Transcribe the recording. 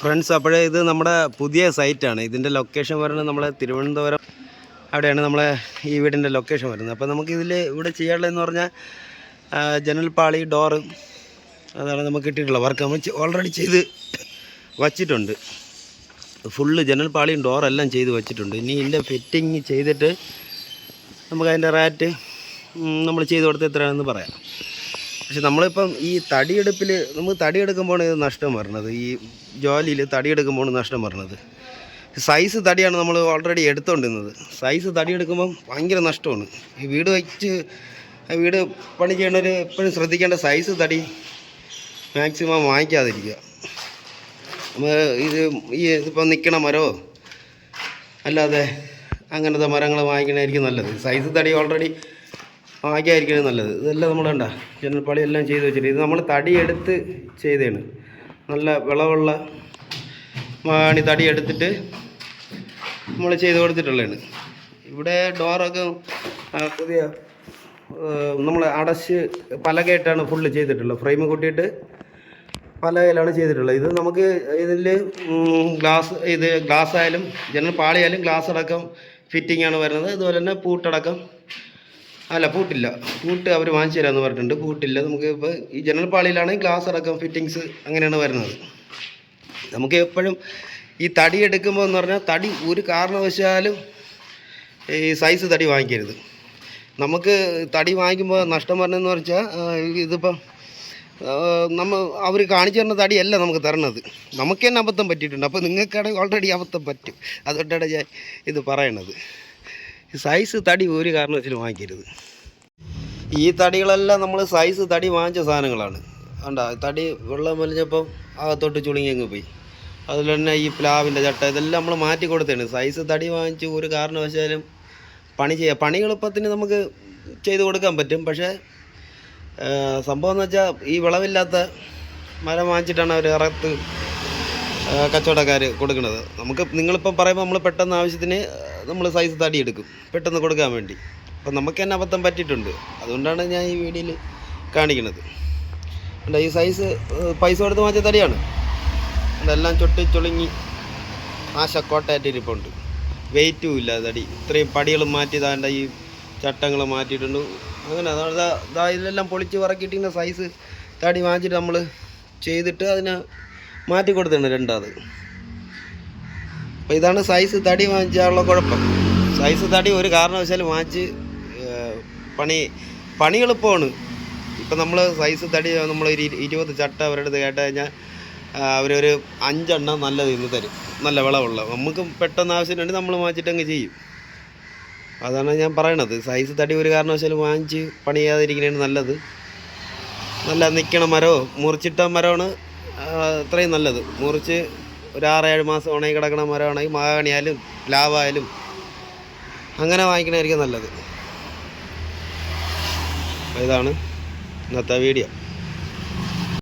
Friends അപ്പോഴേ ഇത് നമ്മുടെ പുതിയ സൈറ്റാണ്. ഇതിന്റെ ലൊക്കേഷൻ വരുന്നത് നമ്മളെ തിരുവനന്തപുരം അവിടെയാണ് നമ്മളെ ഈ വീടിന്റെ ലൊക്കേഷൻ വരുന്നത്. അപ്പോൾ നമുക്ക് ഇതിൽ ഇവിടെ ചെയ്യാനുള്ളതെന്ന് പറഞ്ഞാൽ ജനൽപ്പാളി ഡോറ് അതാണ് നമുക്ക് കിട്ടിയിട്ടുള്ളത് വർക്ക് നമ്മൾ ഓൾറെഡി ചെയ്ത് വച്ചിട്ടുണ്ട്. ഫുള്ള് ജനൽപ്പാളിയും ഡോറെല്ലാം ചെയ്ത് വച്ചിട്ടുണ്ട്. ഇനി ഇതിന്റെ ഫിറ്റിങ് ചെയ്തിട്ട് നമുക്കതിന്റെ റാറ്റ് നമ്മൾ ചെയ്ത് കൊടുത്ത് എത്രയാണെന്ന് പറയാം. പക്ഷെ നമ്മളിപ്പം ഈ തടിയെടുപ്പിൽ നമുക്ക് തടിയെടുക്കുമ്പോഴാണ് ഇത് നഷ്ടം വരുന്നത് ഈ ജോലിയിൽ തടിയെടുക്കുമ്പോഴാണ് നഷ്ടം വരുന്നത് സൈസ് തടിയാണ് നമ്മൾ ഓൾറെഡി എടുത്തുകൊണ്ടിരുന്നത് സൈസ് തടിയെടുക്കുമ്പം ഭയങ്കര നഷ്ടമാണ്. ഈ വീട് വെച്ച് വീട് പണി ചെയ്യണവർ എപ്പോഴും ശ്രദ്ധിക്കേണ്ട സൈസ് തടി മാക്സിമം വാങ്ങിക്കാതിരിക്കുക. നമ്മൾ ഇത് ഈ ഇതിപ്പോൾ നിൽക്കണ മരമോ അല്ലാതെ അങ്ങനത്തെ മരങ്ങൾ വാങ്ങിക്കണമായിരിക്കും നല്ലത്. സൈസ് തടി ഓൾറെഡി വാങ്ങിക്കാതിരിക്കുന്നത് നല്ലത്. ഇതെല്ലാം നമ്മൾ കണ്ട ജനൽപ്പാളി എല്ലാം ചെയ്ത് വെച്ചിട്ട്. ഇത് നമ്മൾ തടിയെടുത്ത് ചെയ്തതാണ് നല്ല വിളവുള്ള മാണി തടി എടുത്തിട്ട് നമ്മൾ ചെയ്ത് കൊടുത്തിട്ടുള്ളതാണ്. ഇവിടെ ഡോറൊക്കെ പുതിയ നമ്മൾ അടച്ച് പലകയായിട്ടാണ് ഫുള്ള് ചെയ്തിട്ടുള്ളത്. ഫ്രെയിം കൂട്ടിയിട്ട് പലകയിലാണ് ചെയ്തിട്ടുള്ളത്. ഇത് നമുക്ക് ഇതിൽ ഗ്ലാസ് ഇത് ഗ്ലാസ് ആയാലും ജനൽ പാളിയായാലും ഗ്ലാസ് അടക്കം ഫിറ്റിംഗ് ആണ് വരുന്നത്. അതുപോലെ തന്നെ പൂട്ടടക്കം അല്ല പൂട്ടില്ല. പൂട്ട് അവർ വാങ്ങിച്ചു തരാമെന്ന് പറഞ്ഞിട്ടുണ്ട്. പൂട്ടില്ല. നമുക്ക് ഇപ്പോൾ ഈ ജനറൽ പാളിയിലാണെങ്കിൽ ഗ്ലാസ് അടക്കം ഫിറ്റിങ്സ് അങ്ങനെയാണ് വരുന്നത്. നമുക്ക് എപ്പോഴും ഈ തടി എടുക്കുമ്പോൾ എന്ന് പറഞ്ഞാൽ തടി ഒരു കാരണവശാലും ഈ സൈസ് തടി വാങ്ങിക്കരുത്. നമുക്ക് തടി വാങ്ങിക്കുമ്പോൾ നഷ്ടം വരണമെന്ന് വെച്ചാൽ ഇതിപ്പം നമ്മൾ അവർ കാണിച്ചു തരുന്ന തടിയല്ല നമുക്ക് തരണത്. നമുക്ക് തന്നെ അബദ്ധം പറ്റിയിട്ടുണ്ട്. അപ്പോൾ നിങ്ങൾക്കാണെങ്കിൽ ഓൾറെഡി അബദ്ധം പറ്റും. അതുകൊണ്ടാണ് ഞാൻ ഇത് പറയണത്. സൈസ് തടി ഒരു കാരണവശാലും വാങ്ങിക്കരുത്. ഈ തടികളെല്ലാം നമ്മൾ സൈസ് തടി വാങ്ങിച്ച സാധനങ്ങളാണ്. കണ്ട തടി വെള്ളം വലിഞ്ഞപ്പം അകത്തോട്ട് ചുളുങ്ങി അങ്ങ് പോയി. അതുപോലെ തന്നെ ഈ പ്ലാവിന്റെ ചട്ട ഇതെല്ലാം നമ്മൾ മാറ്റി കൊടുത്തതാണ്. സൈസ് തടി വാങ്ങിച്ച് ഒരു കാരണവശാലും പണി ചെയ്യാം പണി എളുപ്പത്തിന് നമുക്ക് ചെയ്ത് കൊടുക്കാൻ പറ്റും. പക്ഷേ സംഭവം എന്ന് വെച്ചാൽ ഈ വിളവില്ലാത്ത മരം വാങ്ങിച്ചിട്ടാണ് അവർ ഇറത്ത് കച്ചവടക്കാർ കൊടുക്കുന്നത്. നമുക്ക് നിങ്ങളിപ്പം പറയുമ്പോൾ നമ്മൾ പെട്ടെന്ന് ആവശ്യത്തിന് നമ്മൾ സൈസ് തടി എടുക്കും. പെട്ടെന്ന് കൊടുക്കാൻ വേണ്ടി. അപ്പം നമുക്ക് തന്നെ അബദ്ധം പറ്റിയിട്ടുണ്ട്. അതുകൊണ്ടാണ് ഞാൻ ഈ വീഡിയോയിൽ കാണിക്കുന്നത്. അല്ല ഈ സൈസ് പൈസ കൊടുത്ത് വാങ്ങിച്ച തടിയാണ്. അതെല്ലാം ചൊട്ടി ചുളുങ്ങി ആശക്കോട്ടയായിട്ട് ഇരിപ്പുണ്ട്. വെയിറ്റും ഇല്ല തടി. ഇത്രയും പടികൾ മാറ്റി താണ്ട ഈ ചട്ടങ്ങൾ മാറ്റിയിട്ടുണ്ട്. അങ്ങനെ അതാ ഇതിലെല്ലാം പൊളിച്ച് പറക്കിയിട്ടിങ്ങനെ സൈസ് തടി വാങ്ങിച്ചിട്ട് നമ്മൾ ചെയ്തിട്ട് അതിനെ മാറ്റി കൊടുത്തിട്ടുണ്ട് രണ്ടാമത്. അപ്പോൾ ഇതാണ് സൈസ് തടി വാങ്ങിച്ചാലുള്ള കുഴപ്പം. സൈസ് തടി ഒരു കാരണവശാലും വാങ്ങിച്ച് പണി പണി എളുപ്പമാണ് ഇപ്പം നമ്മൾ സൈസ് തടി നമ്മൾ ഒരു ഇരു- ഇരുപത് ചട്ട അവരുടെ അടുത്ത് കേട്ട് കഴിഞ്ഞാൽ അവരൊരു അഞ്ചെണ്ണം നല്ലത് ഇന്ന് തരും. നല്ല വിളവുള്ള. നമുക്ക് പെട്ടെന്ന് ആവശ്യമുണ്ടെങ്കിൽ നമ്മൾ വാങ്ങിച്ചിട്ടങ്ങ് ചെയ്യും. അതാണ് ഞാൻ പറയണത്. സൈസ് തടി ഒരു കാരണവശാലും വാങ്ങിച്ച് പണി ചെയ്യാതിരിക്കുന്നതാണ് നല്ലത്. നല്ല നിൽക്കണ മരമോ മുറിച്ചിട്ട മരമാണ് അത്രയും നല്ലത്. മുറിച്ച് ഒരു ആറേഴ് മാസം ഉണങ്ങി കിടക്കണ മരമാണെങ്കിൽ മാഗണിയായാലും പ്ലാവായാലും അങ്ങനെ വാങ്ങിക്കണമായിരിക്കും നല്ലത്. ഇതാണ് ഇന്നത്തെ വീഡിയോ